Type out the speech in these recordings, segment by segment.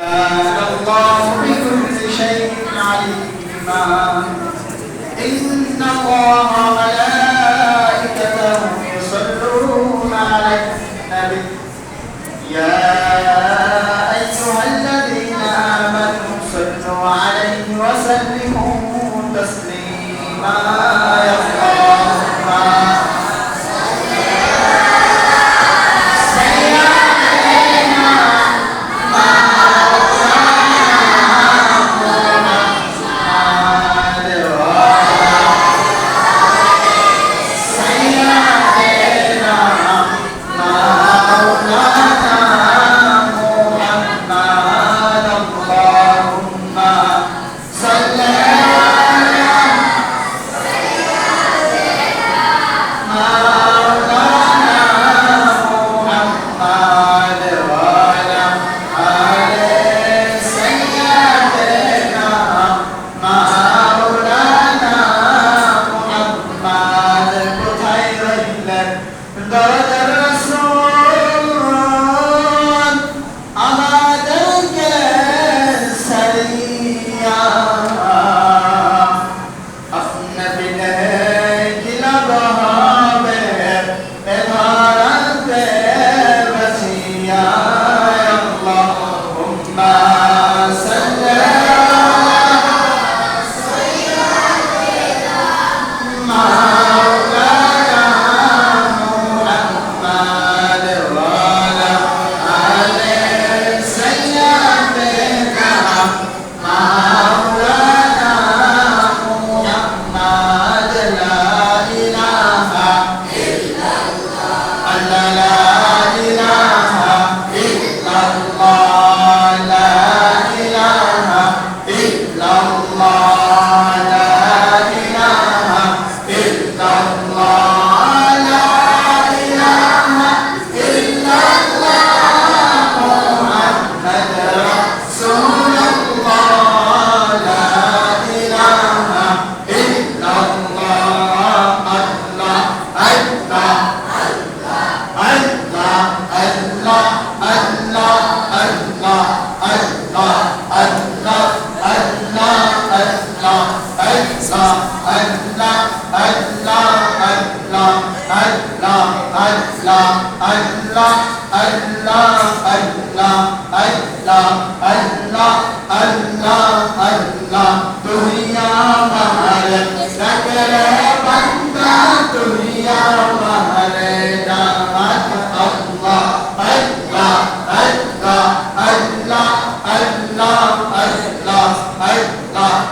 آه، الله بكل شيء عليما إن الله يصلون على কোথায় রইলেন দরজার दुनिया महारत सकल बंदा दुनिया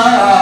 Oh.